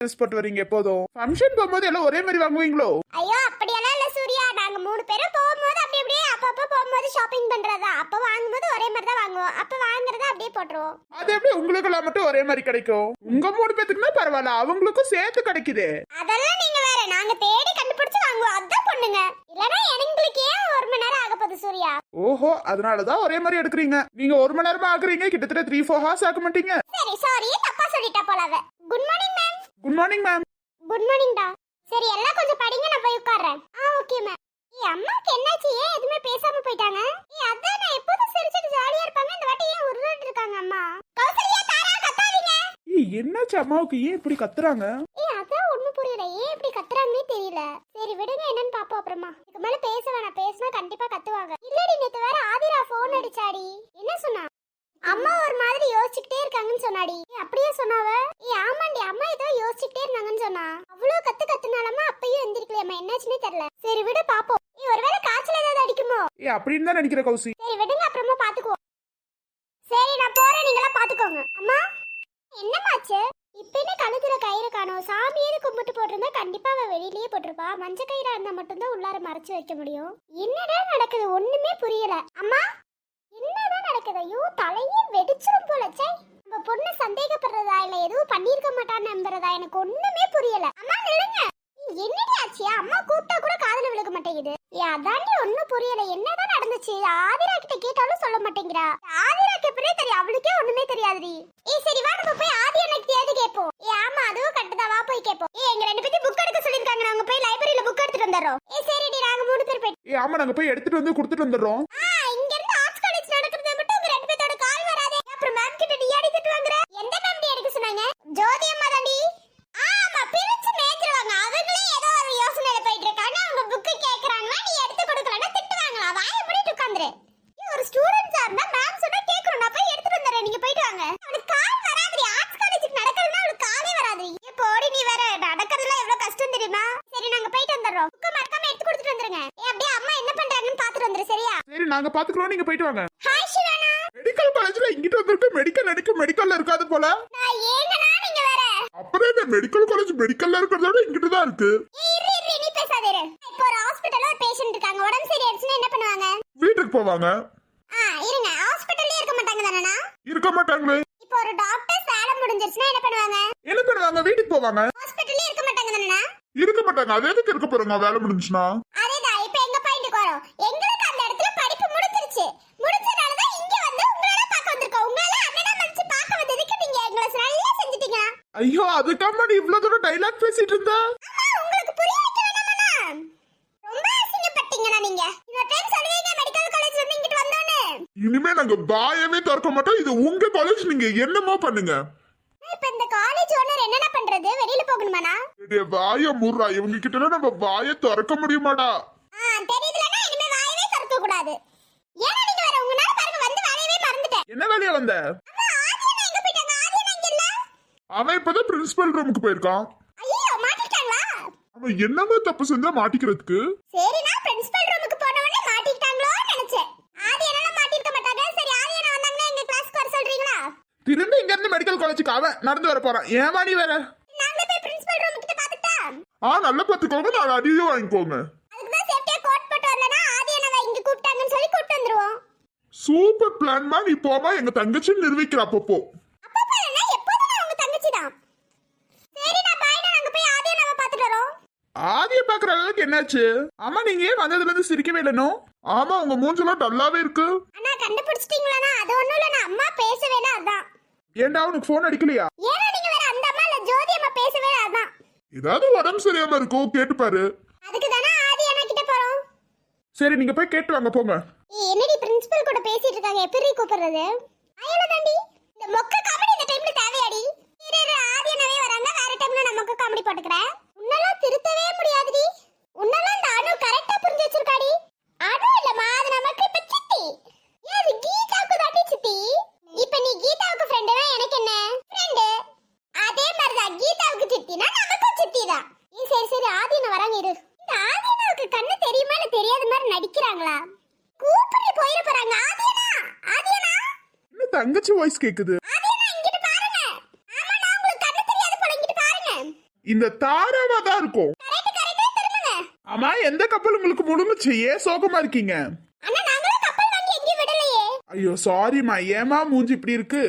Dress போட்டு வரீங்க எப்போதும்? ஃபங்க்ஷன் போகும்போது எல்லாம் ஒரே மாதிரி வாங்குவீங்களோ? ஐயோ அப்படியெல்லாம் இல்ல சூர்யா. நாங்க மூணு பேரும் போகும்போது அப்படி அப்படியே அப்பப்ப போகும்போது ஷாப்பிங் பண்றதா அப்ப வாங்கும்போது ஒரே மாதிரி தான் வாங்குவோம். அப்ப வாங்குறத அப்படியே போட்டுருவோம். அது எப்படி உங்களுக்கெல்லாம் மட்டும் ஒரே மாதிரி கிடைக்கும்? உங்க மூணு பேத்துக்குன்னா பரவாயில்ல. அவங்களுக்கும் சேர்த்து கிடைக்குது. அதெல்லாம் நீங்க வேற. நாங்க தேடி கண்டுபிடிச்சு வாங்குவோம். அதான் பொண்ணுங்க. இல்லனா எங்களுக்கு ஏன் ஒரு மணி நேரம் ஆக போகுது சூர்யா? ஓஹோ அதனாலதான் ஒரே மாதிரி எடுக்கிறீங்க. நீங்க ஒரு மணி நேரமா ஆக்குறீங்க கிட்டத்தட்ட த்ரீ ஃபோர் ஹார்ஸ் ஆக்க மாட்டீங்க. சரி சாரி தப்பா சொல்லிட்டா போல good morning good morning ma'am good morning டா. சரி எல்லாம் கொஞ்சம் படிங்க நான் போய் உட்கார்றேன். ஆ ஓகே மேம் ஏய் அம்மாக்கு என்னாச்சு? ஏன் எதுவுமே பேசாம போயிட்டாங்க? ஏய் அதான் நான் எப்போதும் சிரிச்சிட்டு ஜாலியா இருப்பாங்க இந்த வாட்டி ஏன் உருளாட்டு இருக்காங்க அம்மா? கௌசல்யா தாரா கத்தாதீங்க. ஏய், என்னாச்சு அம்மாவுக்கு? ஏன் இப்படி கத்துறாங்க? ஏய் அதான் ஒண்ணும் புரியல. ஏன் இப்படி கத்துறாங்கன்னே தெரியல. சரி விடுங்க என்னன்னு பாப்போம் அப்புறமா. இதுக்கு மேல பேச வேணாம். பேசினா கண்டிப்பா கத்துவாங்க. இல்லடி நேத்து வேற ஆதிரா போன் அடிச்சாடி. என்ன சொன்னா? அம்மா ஒரு மாதிரி யோசிச்சுக்கிட்டே இருக்காங்கன்னு சொன்னாடி. அப்படியே சொன்னாவ? ஏய் ஆமாண்டி அம்மா ஏதோ யோசிச்சுக்கிட்டே இருந்தாங்கன்னு சொன்னா. அவ்வளவு கத்து கத்துனாலமா அப்பயும் எந்திரிக்கலையம்மா என்னாச்சுன்னே தெரியல. சரி விடு பாப்போம். ஏய் ஒருவேளை காய்ச்சல் ஏதாவது அடிக்குமோ? ஏ அப்படின்னு தான் நினைக்கிற கௌசி. சரி விடுங்க அப்புறமா பாத்துக்குவோம். சரி நான் போறேன் நீங்களாம் பாத்துக்கோங்க. அம்மா என்னமாச்சு இப்ப என்ன கழுத்துல கயிறு காணோம். சாமியே கும்பிட்டு போட்டிருந்தா கண்டிப்பா அவ வெளியிலயே போட்டிருப்பா. மஞ்ச கயிறா இருந்தா மட்டும்தான் உள்ளார மறைச்சு வைக்க முடியும். என்னடா நடக்குது? ஒண்ணுமே புரியல. அம்மா என்னதான் நடக்குது ஐயோ தலையே வெடிச்சிரும் போல சே நம்ம பொண்ணு சந்தேகப்படுறதா இல்ல எதுவும் பண்ணிருக்க மாட்டான்னு நம்புறதா எனக்கு ஒண்ணுமே புரியல. அம்மா நில்லுங்க. என்னடி ஆச்சியா அம்மா கூப்பிட்டா கூட காதுல விழுக மாட்டேங்குது. ஏ அதாண்டி ஒண்ணும் புரியல. என்னதான் நடந்துச்சு? ஆதிரா கிட்ட கேட்டாலும் சொல்ல மாட்டேங்கிறா. ஆதிராக்கு எப்படியே தெரியும். அவளுக்கே ஒண்ணுமே தெரியாதுடி. ஏய் சரி வா நம்ம போய் ஆதி அன்னைக்கு கேட்போம் ஏ ஆமா அதுவும் கரெக்ட் தான். வா போய் கேட்போம் ஏய் எங்க ரெண்டு பேரும் புக் எடுக்க சொல்லிருக்காங்க நாங்க போய் லைப்ரரியில புக் எடுத்துட்டு வந்துடுறோம். ஏய் சரிடி நாங்க மூணு பேர் போயிட்டு ஏ ஆமா நாங்க போய் எடுத்துட்டு வந்து கொடுத்துட்டு வந்துடுறோம். ஆ இங்க இருந்து அப்படியே அம்மா என்ன பண்றாங்கன்னு பாத்துட்டு வந்துரு சரியா? சரி நாங்க பாத்துக்கிறோம் நீங்க போயிட்டு வாங்க. ஹாய் சிவானா. மெடிக்கல் காலேஜ்ல இங்கிட்டு வந்திருக்கு மெடிக்கல் எனக்கு மெடிக்கல்ல இருக்காது போல. நான் ஏங்கனா நீங்க வேற. அப்புறம் என்ன மெடிக்கல் காலேஜ் மெடிக்கல்ல இருக்கிறத விட இங்கிட்டு தான் இருக்கு. இரு இரு நீ பேசாத இப்போ ஒரு ஹாஸ்பிடல்ல ஒரு பேஷண்ட் இருக்காங்க. உடம்பு சரியாயிடுச்சுன்னா என்ன பண்ணுவாங்க? வீட்டுக்கு போவாங்க. ஆ இருங்க. ஹாஸ்பிடல்லே இருக்க மாட்டாங்க தானேனா இருக்க மாட்டாங்களே. இப்போ ஒரு டாக்டர் வேலை முடிஞ்சிருச்சுன்னா என்ன பண்ணுவாங்க? என்ன பண்ணுவாங்க? வீட்டுக்கு போவாங்க. ஹாஸ்பிடல்லே இருக்க மாட்டாங்க தானேனா இருக்க மாட்டாங்க. அது எதுக்கு இருக்க போறாங்க? வேலை முடிஞ்சுனா அதேதான் இப்போ எங்க பாயிண்ட்க்கு வரோம் எங்களுக்கு அந்த இடத்துல படிப்பு முடிஞ்சிருச்சு முடிஞ்சனால தான் இங்க வந்து உங்களால பார்க்க வந்திருக்கோம் உங்களால அண்ணனா மனுச்சு பார்க்க வந்ததுக்கு நீங்க எங்களை நல்லா செஞ்சிட்டீங்க ஐயோ அதுக்காம நீ இவ்வளவு தூரம் டைலாக் பேசிட்டு இருந்த? இனிமே நாங்க பாயவே திறக்க மாட்டோம். இது உங்க காலேஜ் நீங்க என்னமோ பண்ணுங்க. இப்ப இந்த காலேஜ் ஓனர் என்னென்ன பண்றது? வெளியில போகணுமாண்ணா? டேய், வாய முர்றா இவங்க கிட்ட நம்ம வாய திறக்க முடியுமாடா? ஆ தெரியுதுலண்ணா. இனிமே வாயவே திறக்க கூடாது ஏன்னா நீங்க வேற உங்களால பாருங்க வந்து வேலையவே மறந்துட்டேன். என்ன வேலையா வந்த அம்மா ஆதியண்ணா எங்க போயிட்டாங்க ஆதியண்ணா இங்க இல்ல அவன் இப்பதான் பிரின்சிபல் ரூமுக்கு போயிருக்கான். ஐயோ மாட்டிட்டாங்களா அவன் என்னமோ தப்பு செஞ்சா மாட்டிக்கிறதுக்கு? சரிண்ணா பிரின்சிபல் ரூமுக்கு போன உடனே மாட்டிக்கிட்டாங்களோன்னு நினைச்சேன். ஆதி மாட்டிருக்க மாட்டாங்க சரி ஆதி என்ன வந்தாங்கன்னா எங்க கிளாஸ்க்கு வர சொல்றீங்களா? திரும்பி இங்க இருந்து மெடிக்கல் காலேஜுக்கு அவன் நடந்து வர போறான். ஏமா நீ வேற? நாங்களே போய் பிரின்சிபல் ரூம் கிட்ட பாத்துட்டா ஆ நல்லா பாத்துக்கோங்க நான் அடியும் வாங்கிக்கோங்க. அதுக்கு சேஃப்டியா கோட் போட்டு வரலனா ஆதி என்னவ இங்க கூப்பிட்டாங்கன்னு சொல்லி கூப்பிட்டு வந்துருவோம். சூப்பர் பிளான்மா நீ போமா எங்க தங்கச்சி நிரூபிக்கிற அப்பப்பா என்ன எப்போதும் நான் உங்க தங்கச்சி தான் சரி நான் பாய் நாங்க போய் ஆதி என்னவ பாத்துட்டு வரோம் ஆதிய பாக்குற அளவுக்கு என்னாச்சு? ஆமா நீங்க ஏன் வந்ததுல இருந்து சிரிக்கவே இல்லனோ? ஆமா உங்க மூஞ்செல்லாம் டல்லாவே இருக்கு. அண்ணா கண்டுபிடிச்சிட்டீங்களாண்ணா அது ஒண்ணும் இல்ல அம்மா பேசவேனா அதான். ஏன்டா உனக்கு போன் அடிக்கலையா? ஏன்னா நீங்க வேற அந்த அம்மா இல்ல ஜோதி அம்மா பேசவே அதான். ஏதாவது உடம்பு சரியாம இருக்கும் கேட்டுப்பாரு அதுக்கு தானே ஆதி அண்ணா கிட்ட போறோம். சரி நீங்க போய் கேட்டு வாங்க போங்க. என்னடி பிரின்சிபல் கூட பேசிட்டு இருக்காங்க எப்படி கூப்பிடுறது? அயல தாண்டி இந்த மொக்க காமெடி இந்த டைம்ல தேவையாடி. இரு இரு, ஆதி அண்ணாவே வராங்க வேற டைம்ல நான் மொக்க காமெடி போட்டுக்கிறேன். உன்னெல்லாம் திருத்தவே முடியாதுடி உன்னெல்லாம் இந்த அணு கரெக்டா புரிஞ்சு வச்சிருக்காடி அணு இல்லம்மா அது நமக்கு இப்ப சித்தி ஏன் அது கீதாவுக்கு தாண்டி சித்தி இப்ப நீ கீதாவுக்கு ஃப்ரெண்டுனா எனக்கு என்ன ஃப்ரெண்டு அதே மாதிரிதான் கீதாவுக்கு சித்தினா நமக்கும் சித்தி தான் ஏய், சரி சரி ஆதியன வராங்க இரு இந்த ஆதியனாவுக்கு கண்ணு தெரியுமா இல்ல தெரியாத மாதிரி நடிக்கிறாங்களா கூப்பிட்டு போயிட போறாங்க ஆதியனா ஆதியனா என்ன தங்கச்சி வாய்ஸ் கேக்குது. இந்த தாராவா தான் இருக்கும். ஆமா எந்த கப்பல் உங்களுக்கு முழுங்குச்சு? ஏன் சோகமா இருக்கீங்க? ஐயோ சாரிம்மா ஏமா மூஞ்சி இப்படி இருக்கு?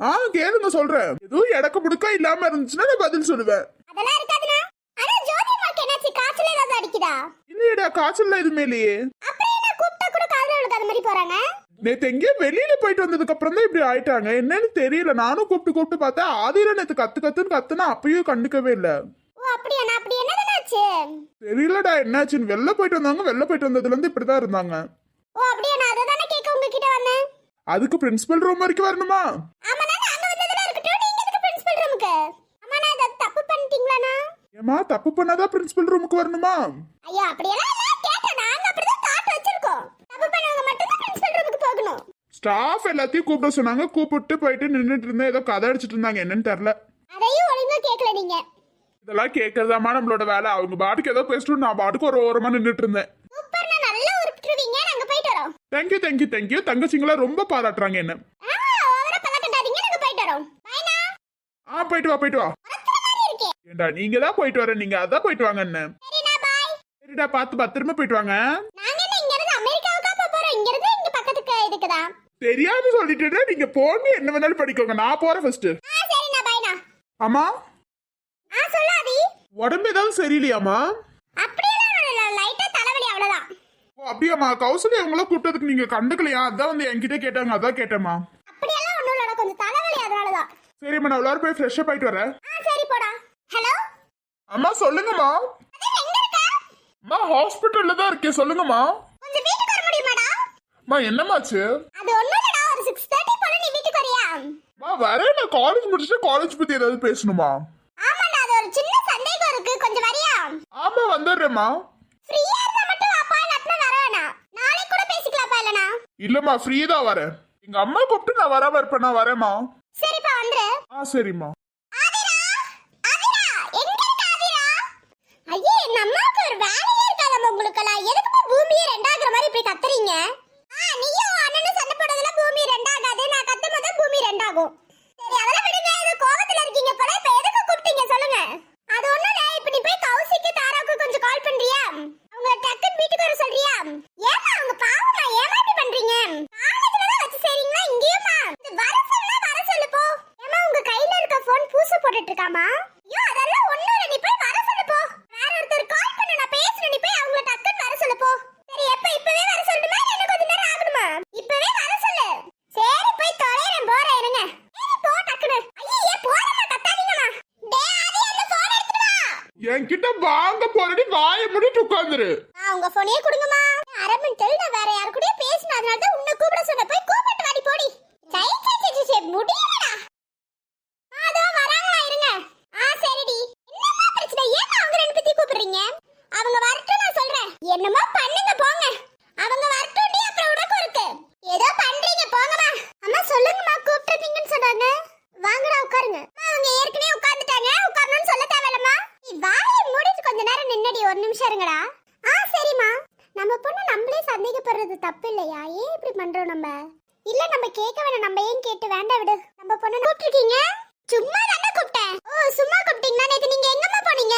ஆ கேளுங்க சொல்றேன். எதுவும் இடக்க முடுக்கா இல்லாம இருந்துச்சுன்னா நான் பதில் சொல்லுவேன். இல்லையடா காய்ச்சல் எதுவுமே இல்லையே அப்புறம் என்ன கூப்பிட்டா கூட காதல விழுக்காத மாதிரி போறாங்க நேத்து எங்கேயோ வெளியில போயிட்டு வந்ததுக்கு அப்புறம் தான் இப்படி ஆயிட்டாங்க. என்னன்னு தெரியல. நானும் கூப்பிட்டு கூப்பிட்டு பார்த்தேன். ஆதிர நேத்து கத்து கத்துன்னு கத்துனா அப்பயும் கண்டுக்கவே இல்ல. ஓ அப்படியாண்ணா அப்படி என்னதுனாச்சு தெரியலடா என்னாச்சுன்னு. வெளில போயிட்டு வந்தாங்க வெளில போயிட்டு வந்ததுல இருந்து இப்படிதான் இருந்தாங்க. ஓ அப்படியாண்ணா அதை தானே கேட்க உங்ககிட்ட வந்தேன். அதுக்கு பிரின்சிபல் ரூம் வரைக்கும் வரணுமா? ஆமாண்ணா நாங்க வந்ததுல இருக்கட்டும். நீங்க எதுக்கு பிரின்சிபல் ரூமுக்கு அம்மாண்ணா ஏதாவது தப்பு பண்ணிட்டீங்களாண்ணா? ஏமா தப்பு பண்ணாதான் பிரின்சிபல் ரூமுக்கு வரணுமா? ஐயோ அப்படியெல்லாம் இல்ல கேட்டேன் நாங்க அப்படிதான் தாட் வச்சிருக்கோம் தப்பு பண்ணவங்க மட்டும் தான் பிரின்சிபல் ரூமுக்கு போகணும் ஸ்டாஃப் எல்லாத்தையும் கூப்பிட சொன்னாங்க. கூப்பிட்டு போயிட்டு நின்னுட்டு இருந்தேன். ஏதோ கதை அடிச்சிட்டு இருந்தாங்க. என்னன்னு தெரியல. அதையும் ஒழுங்கா கேட்கல நீங்க. இதெல்லாம் கேட்கறதாமா நம்மளோட வேலை. அவங்க பாட்டுக்கு ஏதோ பேசிட்டு நான் பாட்டுக்கு ஒரு ஓரமா நின்னுட்டு இருந்தேன். நல்லா உருப்பிட்டுருவீங்க. நாங்க போயிட்டு வரோம். தேங்க்யூ தேங்க்யூ தேங்க்யூ தங்கச்சிங்களா ரொம்ப பாராட்டுறாங்க என்ன. ஓவரா பழக்கண்டாதீங்க நாங்க போயிட்டு வரோம். ஆ போயிட்டு வா போயிட்டு வா. ஏண்டா நீங்க தான் போயிட்டு வர நீங்க அதான் போயிட்டு வாங்க என்ன. சரிடா பார்த்து பத்திரமா போயிட்டு வாங்க. நாங்க இங்க இருந்து அமெரிக்காவுக்கா போறோம்? இங்க இருந்து இங்க பக்கத்துக்கு இதுக்குதான். தெரியாம சொல்லிட்டு நீங்க போங்க என்ன வேணாலும் படிக்கோங்க. நான் போறேன் ஃபர்ஸ்ட் அம்மா? உடம்பு ஏதாவது ஓ அப்படியாம்மா. கௌசல்யா இவங்கள கூப்பிட்டதுக்கு நீங்க கண்டுக்கலையா? அதான் வந்து என்கிட்ட கேட்டாங்க. அதான் கேட்டேம்மா. அப்படியெல்லாம் ஒண்ணும் இல்லடா கொஞ்சம் தலைவலி அதனாலதான். சரிம்மா நான் எல்லாரும் போய் ஃப்ரெஷ்ஷாக போயிட்டு வரேன். ஆ சரி போடா. ஹலோ அம்மா சொல்லுங்கம்மா. இருக்க? அம்மா ஹாஸ்பிட்டல்ல தான் இருக்கேன். சொல்லுங்கம்மா. கொஞ்சம் வீட்டுக்கு வர முடியுமாடா? அம்மா என்னமாச்சு அது ஒண்ணும் இல்லடா ஒரு சிக்ஸ் தேர்ட்டி போல நீ வீட்டுக்கு வரியா அம்மா வரேன் நான் காலேஜ் முடிச்சுட்டு காலேஜ் பத்தி ஏதாவது பேசணுமா? ஆமாடா அது ஒரு சின்ன சந்தேகம் இருக்கு. கொஞ்சம் வரியா? ஆமா வந்துடுறேம்மா. ஃப்ரீயா இருந்தா மட்டும் வாப்பா இல்லாட்டினா வர வேணாம் நாளைக்கு கூட பேசிக்கலாம்ப்பா இல்லனா இல்லம்மா ஃப்ரீ தான் வரேன். எங்க அம்மா கூப்பிட்டு நான் வராம இருப்பேன் நான் வரேம்மா. சரிப்பா வந்துரு. ஆ சரிம்மா. ஐயே என் அம்மாவுக்கு ஒரு வேலையே இருக்காதம்மா உங்களுக்கெல்லாம். எதுக்குப்பா பூமியே ரெண்டாகிற மாதிரி இப்படி கத்துறீங்க ஆகும் சரி அதெல்லாம் விடுங்க. ஏதோ கோவத்துல இருக்கீங்க போல. இப்ப எதுக்கு கூப்பிட்டீங்க? சொல்லுங்க. அது ஒண்ணும் இல்ல இப்ப நீ போய் கௌசிக்கு தாராவுக்கு கொஞ்சம் கால் பண்றியா? அவங்க டக்குன்னு வீட்டுக்கு வர சொல்றியா ஏமா அவங்க பாவமா ஏமா இப்படி பண்றீங்க காலேஜ்ல தான் வச்சு செய்றீங்களா இங்கேயுமா இது வர சொன்னா வர சொல்லு போ ஏமா உங்க கையில இருக்க போன் பூசு போட்டுட்டு இருக்காமா ஐயோ அதெல்லாம் ஒண்ணும் இல்ல நீ போய் வர சொல்லு போ வேற ஒருத்தர் கால் பண்ண நான் பேசுறேன் நீ போய் அவங்கள டக்குன்னு வர சொல்லு போ சரி எப்ப இப்பவே வர சொல்லணுமா இல்ல இன்னும் கொஞ்ச நேரம் ஆகணுமா இப்பவே வர சொல்லு சரி போய் தொலைறேன் போறேன் இருங்க ஏய், போ டக்குன்னு ஐயே போறேம்மா கத்தாதீங்கம்மா டேய் ஆதி அந்த போன் எடுத்துட்டு வா என்கிட்ட போறடி வாயை மூடிட்டு உட்காந்துரு. ஆ உங்க போனையே கொடுங்கம்மா அரை மணி தெரு நான் வேற யாரு கூடயே பேசினேன் அதனால தான் உன்னை கூப்பிட சொன்னேன் போய் கூப்பிட்டு வாடி போடி சை சை சை, சை, சை முடியலடா ஆ, அதோ வராங்களா இருங்க ஆ சரிடி என்னம்மா பிரச்சனை ஏன் அவங்க ரெண்டு பேத்தையும் கூப்பிடுறீங்க அவங்க வரட்டும் நான் சொல்றேன் என்னமோ பண்ணுங்க போங்க அவங்க வரட்டும்டி அப்புறம் உனக்கு இருக்கு ஏதோ பண்றீங்க போங்கம்மா அம்மா சொல்லுங்கம்மா கூப்பிட்டுருக்கீங்கன்னு சொன்னாங்க வாங்கடா உட்காருங்க அம்மா, அவங்க ஏற்கனவே உட்கார்ந்துட்டாங்க உட்காரணும்னு சொல்ல தேவையில்லம்மா நீ வாயை மூடிட்டு கொஞ்ச ஒரு நிமிஷம் இருங்கடா. ஆ சரிம்மா. நம்ம பொண்ணு நம்மளே சந்தேகப்படுறது தப்பு இல்லையா ஏன் இப்படி பண்றோம் நம்ம? இல்ல நம்ம கேட்க வேணாம். நம்ம ஏன் கேட்டு வேண்டாம் விடு. நம்ம பொண்ணு கூப்பிட்டுருக்கீங்க? சும்மா தானே கூப்பிட்டேன். ஓ சும்மா கூப்பிட்டீங்களா? நேத்து நீங்க எங்கம்மா போனீங்க?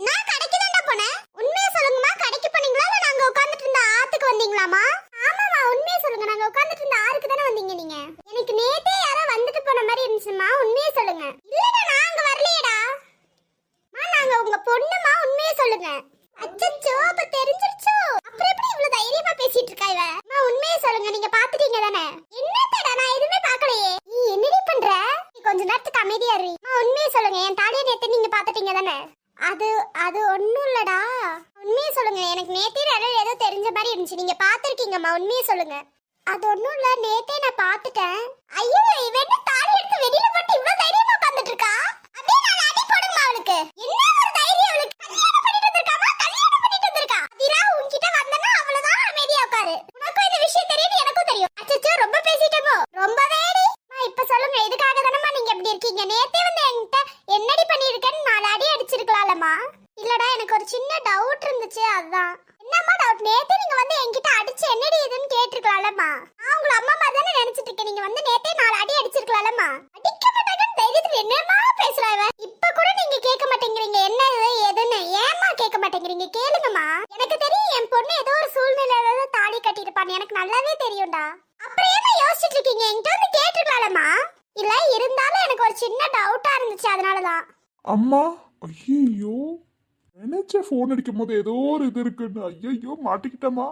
நான் கடைக்கு தான்டா போனேன். உண்மையா சொல்லுங்கம்மா. கடைக்கு போனீங்களா? இல்ல நாங்க உட்கார்ந்துட்டு இருந்த ஆத்துக்கு வந்தீங்களாமா ஆமாமா உண்மையா சொல்லுங்க. நாங்க உட்கார்ந்துட்டு இருந்த ஆறுக்கு தானே வந்தீங்க நீங்க எனக்கு நேத்தே யாரோ வந்துட்டு போன மாதிரி இருந்துச்சுமா உண்மையா சொல்லுங்க இல்லடா நாங்க வரலையேடா மா நாங்க உங்க பொண்ணுமா உண்மையை சொல்லுங்க அச்சச்சோ அப்ப தெரிஞ்சிருச்சோ அப்புறம் எப்படி இவ்வளவு தைரியமா பேசிட்டு இருக்கா இவ அம்மா உண்மையை சொல்லுங்க நீங்க பாத்துட்டீங்க தானே என்னத்தடா நான் எதுவுமே பார்க்கலையே நீ என்னடி பண்ற நீ கொஞ்ச நேரத்துக்கு அமைதியா இரு அம்மா உண்மையை சொல்லுங்க என் தாலியை நேத்து நீங்க பாத்துட்டீங்க தானே அது அது ஒன்றும் இல்லடா. உண்மையை சொல்லுங்க. எனக்கு நேத்தே நிறைய ஏதோ தெரிஞ்ச மாதிரி இருந்துச்சு. நீங்க பாத்திருக்கீங்கம்மா உண்மையை சொல்லுங்க. அது ஒன்றும் இல்ல. நேத்தே நான் பாத்துட்டேன் ஐயோ இவன் தாலி எடுத்து வெளியில போட்டு இவ்வளவு தைரியமா உட்கார்ந்துட்டு இருக்கா? அப்படியே நான் அடி போடுங்க அவளுக்கு. என்ன ஒரு தைரியம் அவளுக்கு? கல்யாணம் பண்ணிட்டு வந்திருக்காமா கல்யாணம் பண்ணிட்டு வந்திருக்கா? அதிரா உன்கிட்ட வந்தனா அவ்வளவுதான் அமைதியா உட்காரு. உனக்கும் இந்த விஷயம் தெரியும் எனக்கும் தெரியும். மாட்டேங்கிறீங்க என்ன எதுன்னு? ஏமா கேட்க மாட்டேங்கிறீங்க? கேளுங்கம்மா. எனக்கு தெரியும் என் பொண்ணு ஏதோ ஒரு சூழ்நிலையில தான் தாலி கட்டியிருப்பான்னு. எனக்கு நல்லாவே தெரியும்டா. அப்புறம் ஏமா யோசிச்சுட்டு இருக்கீங்க? என்கிட்ட வந்து கேட்டுக்கலாம்மா இல்ல இருந்தாலும் எனக்கு ஒரு சின்ன டவுட்டா இருந்துச்சு அதனாலதான். அம்மா ஐயோ நினைச்ச ஃபோன் அடிக்கும் போது ஏதோ ஒரு இது இருக்குன்னு. ஐயோ மாட்டிக்கிட்டமா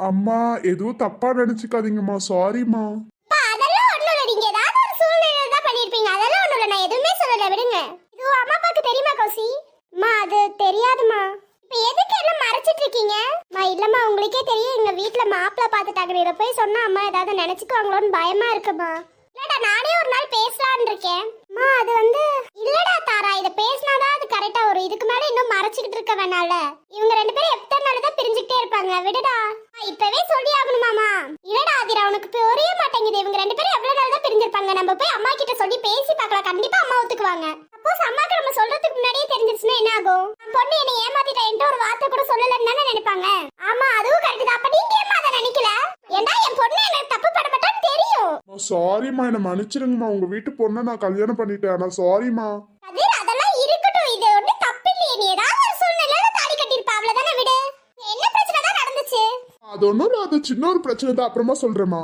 அம்மா எதுவும் தப்பா நினைச்சுக்காதீங்கம்மா. சாரிம்மா அப்பா, அதெல்லாம் ஒண்ணும் இல்ல நீங்க ஏதாவது ஒரு சூழ்நிலையில தான் பண்ணிருப்பீங்க அதெல்லாம் ஒண்ணும் இல்ல நான் எதுவுமே சொல்லல விடுங்க இது உன் அம்மா அப்பாக்கு தெரியுமா கௌசி அம்மா அது தெரியாதுமா இப்போ எதுக்கு எல்லாம் மறைச்சிட்டு இருக்கீங்க? மா இல்லம்மா உங்களுக்கே தெரியும். எங்க வீட்ல மாப்பிள்ள பார்த்துட்டாங்க. இதை போய் சொன்னா அம்மா ஏதாவது நினைச்சுக்குவாங்களோன்னு பயமா இருக்குமா? இல்லடா நானே ஒரு நாள் பேசலாம்னு இருக்கேன் அம்மா அது வந்து இல்லடா தாரா இத பேசினாதான் அது கரெக்டா வரும் இதுக்கு மேல இன்னும் மறைச்சிக்கிட்டு இருக்க வேணால இவங்க ரெண்டு பேரும் எத்தனை நாள் தான் பிரிஞ்சுக்கிட்டே இருப்பாங்க விடுடா அம்மா, இப்பவே சொல்லி ஆகணுமாமா இல்லடா அதிரா உனக்கு புரிய மாட்டேங்குது இவங்க ரெண்டு பேரும் எவ்வளவு நாள் தான் பிரிஞ்சிருப்பாங்க நம்ம போய் அம்மா கிட்ட சொல்லி பேசி பார்க்கலாம் கண்டிப்பா அம்மா ஒத்துக்குவாங்க சப்போஸ் அம்மாக்கு நம்ம சொல்றதுக்கு முன்னாடியே தெரிஞ்சிருச்சுன்னா என்ன ஆகும் என் பொண்ணு என்னை ஏமாத்திட்டா என்கிட்ட கூட சொல்லலன்னு தானே நினைப்பாங்க? ஆமா அதுவும் கரெக்ட் தான். அப்ப நீங்க ஏமா அதை நினைக்கல? ஏன்டா என் பொண்ணு எனக்கு தப்பு பண்ண மாட்டான்னு தெரியும் சாரிம்மா என்னை மன்னிச்சிருங்கம்மா. உங்க வீட்டு பொண்ணை நான் கல்யாணம் பண்ணிட்டேன். நான் சாரிம்மா கதிர் அதெல்லாம் இருக்கட்டும். இது ஒன்றும் தப்பு இல்லையே. நீ ஏதாவது ஒரு சூழ்நிலையில தாலி கட்டியிருப்பா. அவ்வளவுதானே விடு. என்ன பிரச்சனை தான் நடந்துச்சு? அது ஒன்றும் இல்லை. அது சின்ன ஒரு பிரச்சனை தான். அப்புறமா சொல்றேம்மா.